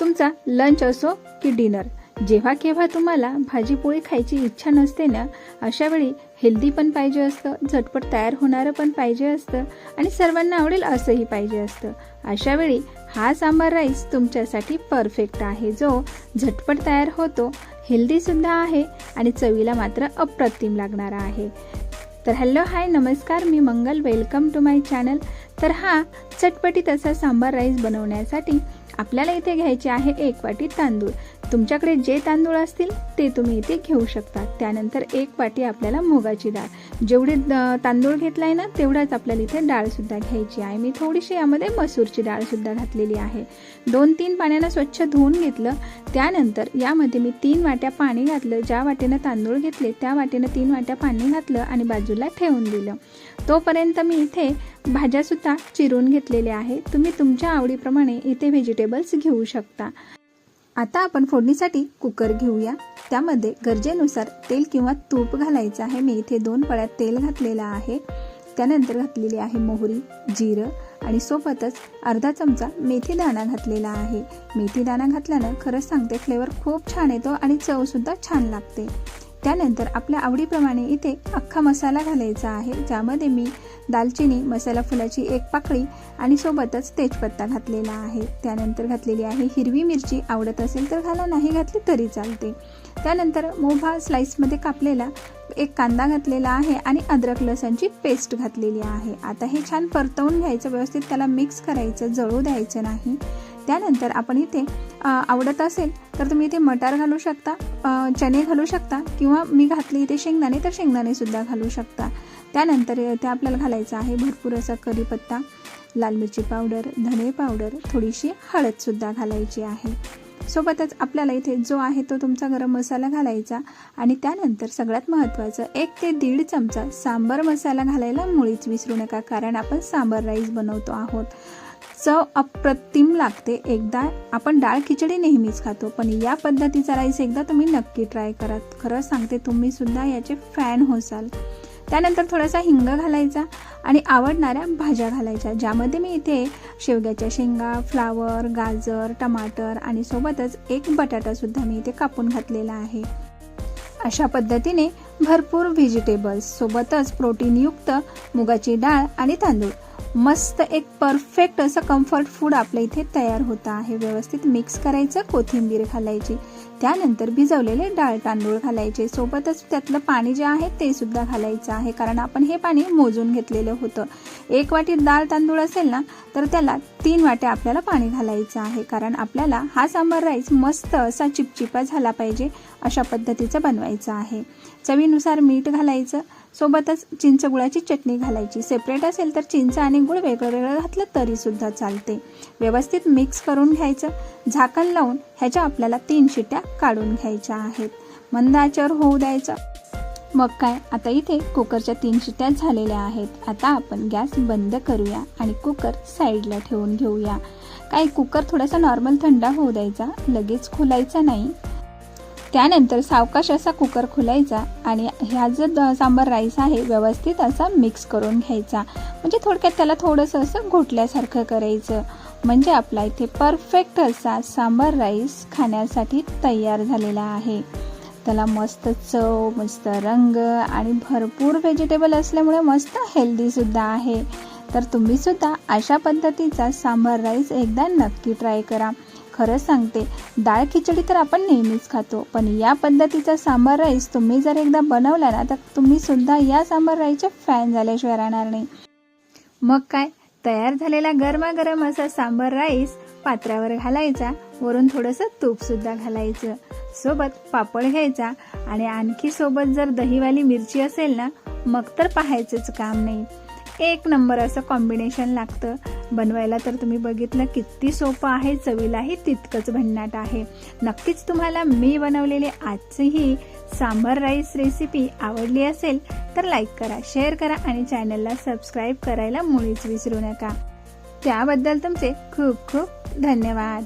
तुमचा लंच असो की डिनर जेव्हा केव्हा तुम्हाला भाजीपोळी खायची इच्छा नसते ना अशावेळी हेल्दी पण पाहिजे असतं झटपट तयार होणारं पण पाहिजे असतं आणि सर्वांना आवडेल असंही पाहिजे असतं. अशावेळी हा सांबार राईस तुमच्यासाठी परफेक्ट आहे जो झटपट तयार होतो हेल्दीसुद्धा आहे आणि चवीला मात्र अप्रतिम लागणारा आहे. तर हॅलो हाय नमस्कार मी Mangal welcome to my channel तर हा चटपटीत असा सांबार राईस बनवण्यासाठी आपल्याला इथे घ्यायचे आहे एक वाटी तांदूळ. तुमच्याकडे जे तांदूळ असतील ते तुम्ही इथे घेऊ शकता. त्यानंतर एक वाटी आपल्याला मुगाची डाळ. जेवढे द- तांदूळ घेतलाय ना तेवढाच आपल्याला इथे डाळसुद्धा घ्यायची आहे. मी थोडीशी यामध्ये मसूरची डाळसुद्धा घातलेली आहे. दोन तीन पाण्यानं स्वच्छ धुवून घेतलं. त्यानंतर यामध्ये मी तीन वाट्या पाणी घातलं. ज्या वाटेनं तांदूळ घेतले त्या वाटेनं तीन वाट्या पाणी घातलं आणि बाजूला ठेवून दिलं. तोपर्यंत मी इथे भाज्यासुद्धा चिरून घेतलेल्या आहे. तुम्ही तुमच्या आवडीप्रमाणे इथे व्हेजिटेबल्स घेऊ शकता. आता आपण फोडणीसाठी कुकर घेऊया. त्यामध्ये गरजेनुसार तेल किंवा तूप घालायचं आहे. मी इथे दोन पळ्यात तेल घातलेलं आहे. त्यानंतर घातलेली आहे मोहरी जिरं आणि सोबतच अर्धा चमचा मेथी दाणा घातलेला आहे. मेथी दाणा घातल्यानं खरंच सांगते फ्लेवर खूप छान येतो आणि चवसुद्धा छान लागते. त्यानंतर आपल्या आवडीप्रमाणे इथे अख्खा मसाला घालायचा आहे ज्यामध्ये मी दालचिनी मसाला फुलाची एक पाकळी आणि सोबतच तेजपत्ता घातलेला आहे. त्यानंतर घातलेली आहे हिरवी मिरची आवडत असेल तर घाला नाही घातली तरी चालते. त्यानंतर मोभा स्लाइसमध्ये कापलेला एक कांदा घातलेला आहे आणि अद्रक लसणची पेस्ट घातलेली आहे. आता हे छान परतवून घ्यायचं व्यवस्थित त्याला मिक्स करायचं जळू द्यायचं नाही. त्यानंतर आपण इथे आवडत असेल तर तुम्ही इथे मटार घालू शकता चणे घालू शकता किंवा मी घातली इथे शेंगदाणे तर शेंगदाणेसुद्धा घालू शकता. त्यानंतर इथे आपल्याला घालायचं आहे भरपूर असा कढीपत्ता लाल मिरची पावडर धने पावडर थोडीशी हळदसुद्धा घालायची आहे. सोबतच आपल्याला इथे जो आहे तो तुमचा गरम मसाला घालायचा आणि त्यानंतर सगळ्यात महत्त्वाचं एक ते दीड चमचा सांबर मसाला घालायला मुळीच विसरू नका कारण आपण सांबर राईस बनवतो आहोत. चव अप्रतिम लागते. एकदा आपण डाळ खिचडी नेहमीच खातो पण या पद्धतीचा राईस एकदा तुम्ही नक्की ट्राय करा. खरं सांगते तुम्ही सुद्धा याचे फॅन होसाल. त्यानंतर थोडासा हिंग घालायचा आणि आवडणाऱ्या भाज्या घालायच्या ज्यामध्ये मी इथे शेवग्याच्या शेंगा फ्लावर गाजर टमाटर आणि सोबतच एक बटाटासुद्धा मी इथे कापून घातलेला आहे. अशा पद्धतीने भरपूर व्हेजिटेबल्स सोबतच प्रोटीनयुक्त मुगाची डाळ आणि तांदूळ मस्त एक परफेक्ट असं कम्फर्ट फूड आपल्या इथे तयार होतं आहे. व्यवस्थित मिक्स करायचं कोथिंबीर घालायची त्यानंतर भिजवलेले डाळ तांदूळ घालायचे. सोबतच त्यातलं पाणी जे आहे ते सुद्धा घालायचं आहे. कारण आपण हे पाणी मोजून घेतलेलं होतं. एक वाटी डाळ तांदूळ असेल ना तर त्याला तीन वाट्या आपल्याला पाणी घालायचं आहे. कारण आपल्याला हा सांबार राईस मस्त असा चिपचिपा झाला पाहिजे अशा पद्धतीचं बनवायचं आहे. चवीनुसार मीठ घालायचं. सोबतच चिंच गुळाची चटणी घालायची. सेपरेट असेल तर चिंच आणि गुळ वेगळं वेगळं घातलं तरीसुद्धा चालते. व्यवस्थित मिक्स करून घ्यायचं. झाकण लावून ह्याच्या आपल्याला तीन शिट्या काढून घ्यायच्या आहेत. मंद आचेवर होऊ द्यायचं. मग काय? आता इथे कुकरच्या तीन शिट्या झालेल्या आहेत. आता आपण गॅस बंद करूया आणि कुकर साईडला ठेवून घेऊया. काय कुकर थोडासा नॉर्मल थंड होऊ द्यायचा? लगेच खोलायचा नाही? त्यानंतर सावकाश असा कुकर खुलायचा आणि ह्या जो द- सांबार राईस आहे व्यवस्थित असा मिक्स करून घ्यायचा. म्हणजे थोडक्यात त्याला थोडंसं असं घोटल्यासारखं करायचं. म्हणजे आपला इथे परफेक्ट असा सांबार राईस खाण्यासाठी तयार झालेला आहे. त्याला मस्त चव मस्त रंग आणि भरपूर व्हेजिटेबल असल्यामुळे मस्त हेल्दीसुद्धा आहे. तर तुम्ही सुद्धा अशा पद्धतीचा सांबार राईस एकदा नक्की ट्राय करा. खरं सांगते डाळ खिचडी तर आपण नेहमीच खातो पण या पद्धतीचा सांबार राईस तुम्ही जर एकदा बनवला ना तर तुम्हीसुद्धा या सांबार राईसचे फॅन झाल्याशिवाय राहणार नाही. मग काय तयार झालेला गरमागरम असा सांबार राईस पात्रावर घालायचा वरून थोडंसं तूपसुद्धा घालायचं. सोबत पापड घ्यायचा आणि आणखी सोबत जर दहीवाली मिरची असेल ना मग तर पाहायचंच काम नाही. एक नंबर असं कॉम्बिनेशन लागतं. बनवायला तर तुम्ही बघितलं किती सोपं आहे चवीलाही तितकंच भन्नाट आहे. नक्कीच तुम्हाला मी बनवलेली आजची ही सांबार राईस रेसिपी आवडली असेल तर लाईक करा शेअर करा आणि चॅनलला सबस्क्राईब करायला मुळीच विसरू नका. त्याबद्दल तुमचे खूप खूप धन्यवाद.